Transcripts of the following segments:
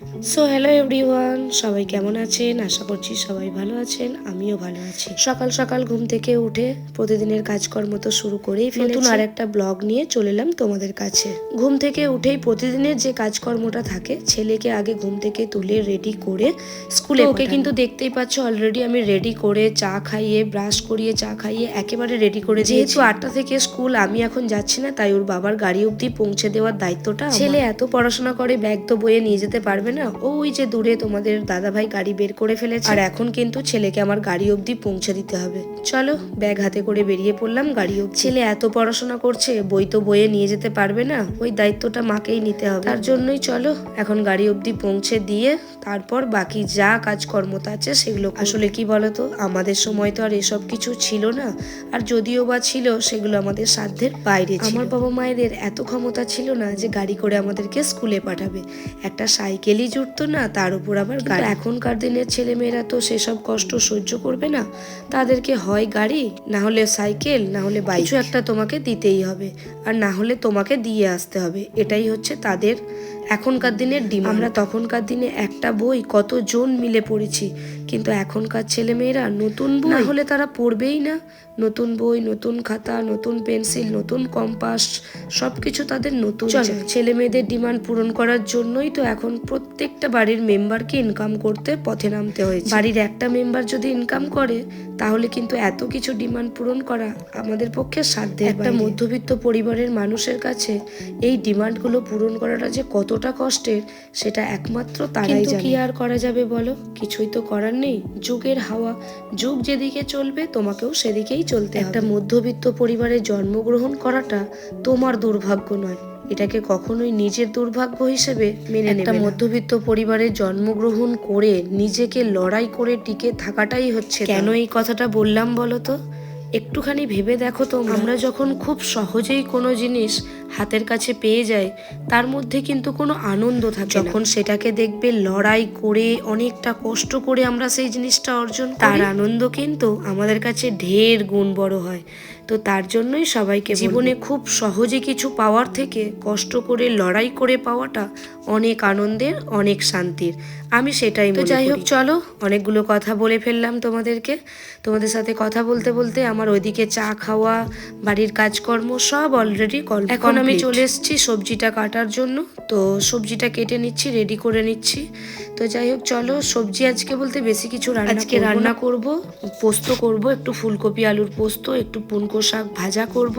So hello everyone সবাই কেমন আছেন? আশা করছি সবাই ভালো আছেন আমিও ভালো আছি। সকাল সকাল ঘুম থেকে উঠে প্রতিদিনের কাজকর্ম তো শুরু করেই নতুন আর একটা ব্লগ নিয়ে চলে এলাম তোমাদের কাছে। ঘুম থেকে উঠেই প্রতিদিনের যে কাজকর্মটা থাকে ছেলেকে আগে ঘুম থেকে তুলে রেডি করে স্কুলে ওকে কিন্তু দেখতেই পাচ্ছ অলরেডি আমি রেডি করে চা খাইয়ে ব্রাশ করিয়ে চা খাইয়ে একেবারে রেডি করে যেহেতু আটটা থেকে স্কুল আমি এখন যাচ্ছি না তাই ওর বাবার গাড়ি অবধি পৌঁছে দেওয়ার দায়িত্বটা ছেলে এত পড়াশোনা করে ব্যাগ তো বয়ে নিয়ে যেতে পারবে না? ওই যে দূরে তোমাদের দাদা ভাই গাড়ি বের করে ফেলেছে। আর এখন কিন্তু ছেলেকে আমার গাড়ি অবধি পৌঁছে দিতে হবে। চলো, ব্যাগ হাতে করে বেরিয়ে পড়লাম গাড়ি অবধি। ছেলে এত পড়াশোনা করছে, বই তো বইয়ে নিয়ে যেতে পারবে না। ওই দায়িত্বটা মাকেই নিতে হবে। তার জন্যই চলো, এখন গাড়ি অবধি পৌঁছে দিয়ে তারপর বাকি যা কাজকর্ম আছে সেগুলো আসলে কি বলতো, আমাদের সময় তো আর এসব কিছু ছিল না। আর যদিও বা ছিল, সেগুলো আমাদের সাধ্যের বাইরে আমার বাবা মায়েদের এত ক্ষমতা ছিল না যে গাড়ি করে আমাদেরকে স্কুলে পাঠাবে। একটা সাইকেলই জুটতো না তার উপর আবার গাড়ি। এখনকার দিনের ছেলে মেয়েরা তো সেসব কষ্ট সহ্য করবে না। তাদেরকে হয় গাড়ি না হলে সাইকেল না হলে বাইক। কিছু একটা তোমাকে দিতেই হবে আর না হলে তোমাকে দিয়ে আসতে হবে। এটাই হচ্ছে তাদের এখনকার দিনের ডিম আমরা তখনকার দিনে একটা বই কতজন মিলে পড়েছি কিন্তু এখনকার ছেলেমেয়েরা নতুন বই। না হলে তারা পড়বেই না। নতুন বই নতুন খাতা নতুন পেন্সিল নতুন কম্পাস সবকিছু তাদের নতুন ছেলে মেয়েদের ডিমান্ড পূরণ করার জন্যই তো এখন প্রত্যেকটা বাড়ির মেম্বারকে ইনকাম করতে পথে নামতে হয়েছে। বাড়ির একটা মেম্বার যদি ইনকাম করে তাহলে কিন্তু এত কিছু ডিমান্ড পূরণ করা আমাদের পক্ষে সাধ্যের একটা মধ্যবিত্ত পরিবারের মানুষের কাছে এই ডিমান্ডগুলো পূরণ করাটা যে কতটা কষ্টের সেটা একমাত্র তারাই জানে কি আর করা যাবে বলো? কিছুই তো করার নেই। যুগের হাওয়া যুগ যেদিকে চলবে তোমাকেও সেদিকেই চলতে একটা মধ্যবিত্ত পরিবারে জন্মগ্রহণ করাটা তোমার দুর্ভাগ্য নয়। এটাকে কখনোই নিজের দুর্ভাগ্য হিসেবে মেনে একটা মধ্যবিত্ত পরিবারে জন্মগ্রহণ করে নিজেকে লড়াই করে টিকে থাকাটাই হচ্ছে কেন এই কথাটা বললাম বলো তো? একটুখানি ভেবে দেখো তো। আমরা যখন খুব সহজেই কোনো জিনিস হাতের কাছে পেয়ে যায় তার মধ্যে কিন্তু কোনো আনন্দ থাকে যখন সেটাকে দেখবে লড়াই করে অনেকটা কষ্ট করে আমরা সেই জিনিসটা অর্জন তার আনন্দ কিন্তু আমাদের কাছে ঢের গুণ বড় হয়। তো তার জন্যই সবাইকে জীবনে খুব সহজে কিছু পাওয়ার থেকে কষ্ট করে লড়াই করে পাওয়াটা অনেক আনন্দের অনেক শান্তির। আমি সেটাই তো যাই হোক চলো। অনেকগুলো কথা বলে ফেললাম তোমাদেরকে। তোমাদের সাথে কথা বলতে বলতে আমার ওইদিকে চা খাওয়া বাড়ির কাজকর্ম সব অলরেডি এখন আমি চলে এসেছি সবজিটা কাটার জন্য। তো সবজিটা কেটে নিচ্ছি রেডি করে নিচ্ছি। তো যাই হোক চলো সবজি আজকে বলতে বেশি কিছু আজকে রান্না করব পোস্ত করব একটু ফুলকপি আলুর পোস্ত একটু পুনকো শাক ভাজা করব।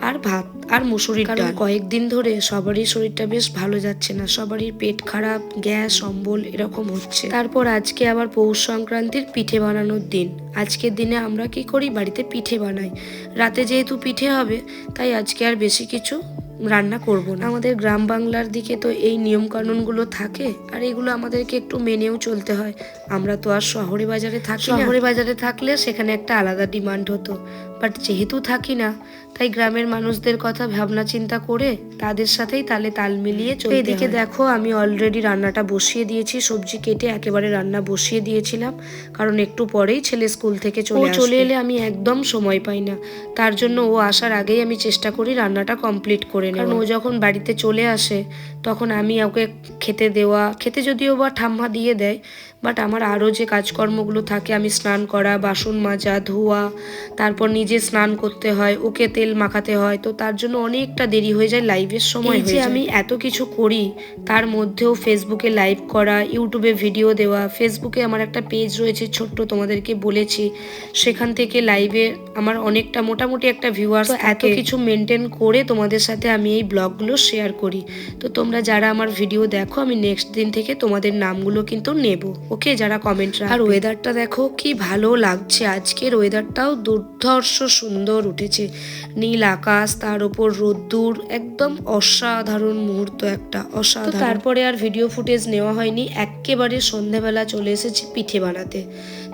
আর ভাত আর মুসুরির ডাল। কয়েকদিন ধরে সবারই শরীরটা বেশ ভালো যাচ্ছে না সবারই পেট খারাপ গ্যাস অম্বল এরকম হচ্ছে। তারপর আজকে আবার পৌষ সংক্রান্তির পিঠে বানানোর দিন। আজকের দিনে আমরা কি করি? বাড়িতে পিঠে বানাই। রাতে যেহেতু পিঠে হবে তাই আজকে আর বেশি কিছু রান্না করব না। আমাদের গ্রাম বাংলার দিকে তো এই নিয়ম কানুনগুলো থাকে আর এগুলো আমাদেরকে একটু মেনেও চলতে হয়। আমরা তো আর শহরে বাজারে থাকি। শহরে বাজারে থাকলে সেখানে একটা আলাদা ডিমান্ড হতো। বাট যেহেতু থাকি না তাই গ্রামের মানুষদের কথা ভাবনা চিন্তা করে তাদের সাথেই তালে তাল মিলিয়ে চলে এদিকে দেখো আমি অলরেডি রান্নাটা বসিয়ে দিয়েছি সবজি কেটে একেবারে রান্না বসিয়ে দিয়েছিলাম কারণ একটু পরেই ছেলে স্কুল থেকে চলে চলে এলে আমি একদম সময় পাই না। তার জন্য ও আসার আগেই আমি চেষ্টা করি রান্নাটা কমপ্লিট করে কারণ ও যখন বাড়িতে চলে আসে তখন আমি ওকে খেতে দেওয়া খেতে যদিও বা ঠাম্মা দিয়ে দেয় বাট আমার আরও যে কাজকর্মগুলো থাকে আমি স্নান করা বাসন মাজা ধোয়া তারপর নিজে স্নান করতে হয় ওকে তেল মাখাতে হয় তো তার জন্য অনেকটা দেরি হয়ে যায় লাইভের সময় যে আমি এত কিছু করি তার মধ্যেও ফেসবুকে লাইভ করা ইউটিউবে ভিডিও দেওয়া ফেসবুকে আমার একটা পেজ রয়েছে ছোট্ট তোমাদেরকে বলেছি সেখান থেকে লাইভে আমার অনেকটা মোটামুটি একটা ভিউয়ার্স এত কিছু মেনটেন করে তোমাদের সাথে আমি এই ব্লগগুলো শেয়ার করি। তো তোমরা যারা আমার ভিডিও দেখো আমি নেক্সট দিন থেকে তোমাদের নামগুলো কিন্তু নেব। ওকে যারা কমেন্ট আর ওয়েদারটা দেখো কি ভালো লাগছে। আজকের ওয়েদারটাও দুর্ধর্ষ সুন্দর উঠেছে। নীল আকাশ তার ওপর রোদ্দুর একদম অসাধারণ মুহূর্ত একটা অসাধারণ। তারপরে আর ভিডিও ফুটেজ নেওয়া হয়নি। একেবারে সন্ধেবেলা চলে এসেছি পিঠে বানাতে।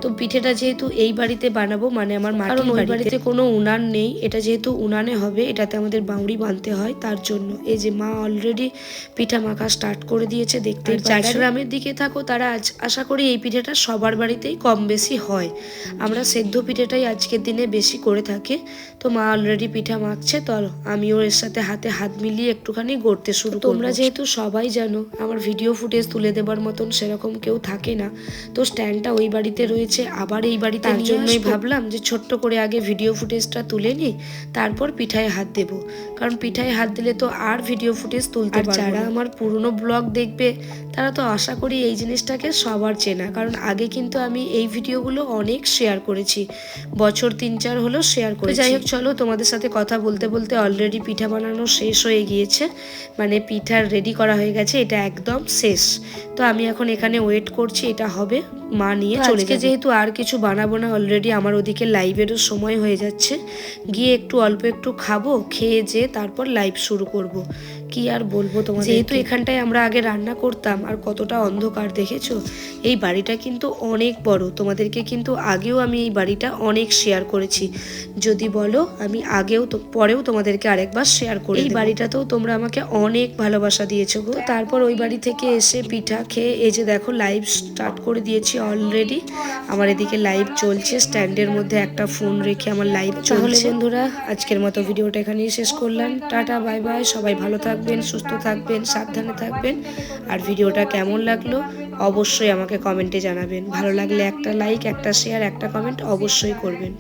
তো পিঠেটা যেহেতু এই বাড়িতে বানাবো মানে আমার কারণ ওই বাড়িতে। কোনো উনান নেই এটা যেহেতু উনানে হবে এটাতে আমাদের বাউরি বানতে হয় তার জন্য। এই যে মা অলরেডি পিঠা মাখা স্টার্ট করে দিয়েছে দেখতে যারা গ্রামের দিকে থাকো তারা আজ আশা করি এই পিঠেটা সবার বাড়িতেই কম বেশি হয়। আমরা সেদ্ধ পিঠেটাই আজকের দিনে বেশি করে থাকি। তো মা অলরেডি পিঠা মাখছে তো আমিও এর সাথে হাতে হাত মিলিয়ে একটুখানি গড়তে শুরু। তোমরা যেহেতু সবাই জানো আমার ভিডিও ফুটেজ তুলে দেবার মতন সেরকম কেউ থাকে না। তো স্ট্যান্ডটা ওই বাড়িতে রয়েছে। আবার এই বাড়িতে তার জন্যই ভাবলাম যে ছোট্ট করে আগে ভিডিও ফুটেজটা তুলে নিই তারপর পিঠায় হাত দেব। কারণ পিঠায় হাত দিলে তো আর ভিডিও ফুটেজ তুলতে পারব যারা আমার পুরনো ব্লগ দেখবে তারা তো আশা করি এই জিনিসটাকে সবার চেনা। কারণ আগে কিন্তু আমি এই ভিডিওগুলো অনেক শেয়ার করেছি। বছর তিন চার হলো শেয়ার করে যাই হোক চলো তোমাদের সাথে কথা বলতে বলতে অলরেডি পিঠা বানানো শেষ হয়ে গিয়েছে। মানে পিঠার রেডি করা হয়ে গেছে এটা একদম শেষ। তো আমি এখন এখানে ওয়েট করছি এটা হবে। মা নিয়ে চলে যাবে। যেহেতু আর কিছু বানাবো না অলরেডি আমার ওদিকে লাইভেরও সময় হয়ে যাচ্ছে। গিয়ে একটু অল্প একটু খাব খেয়ে যেয়ে তারপর লাইভ শুরু করব। কি আর বলব তোমার যেহেতু এখানটায় আমরা আগে রান্না করতাম আর কতটা অন্ধকার দেখেছ এই বাড়িটা কিন্তু অনেক বড়। তোমাদেরকে কিন্তু আগেও আমি এই বাড়িটা অনেক শেয়ার করেছি। যদি বলো আমি আগেও তো পরেও তোমাদেরকে আরেকবার শেয়ার করি এই বাড়িটাতেও তোমরা আমাকে অনেক ভালোবাসা দিয়েছ গো। তারপর ওই বাড়ি থেকে এসে পিঠা খেয়ে এই যে দেখো লাইভ স্টার্ট করে দিয়েছি অলরেডি আমার এদিকে লাইভ চলছে স্ট্যান্ডের মধ্যে একটা ফোন রেখে আমার লাইভ চলছে। বন্ধুরা আজকের মতো ভিডিওটা এখানেই শেষ করলাম। টাটা বাই বাই সবাই ভালো থাকবেন, সুস্থ থাকবেন, সাবধানে থাকবেন। আর ভিডিওটা কেমন লাগল অবশ্যই আমাকে কমেন্টে জানাবেন। ভালো লাগলে একটা লাইক একটা শেয়ার একটা কমেন্ট অবশ্যই করবেন।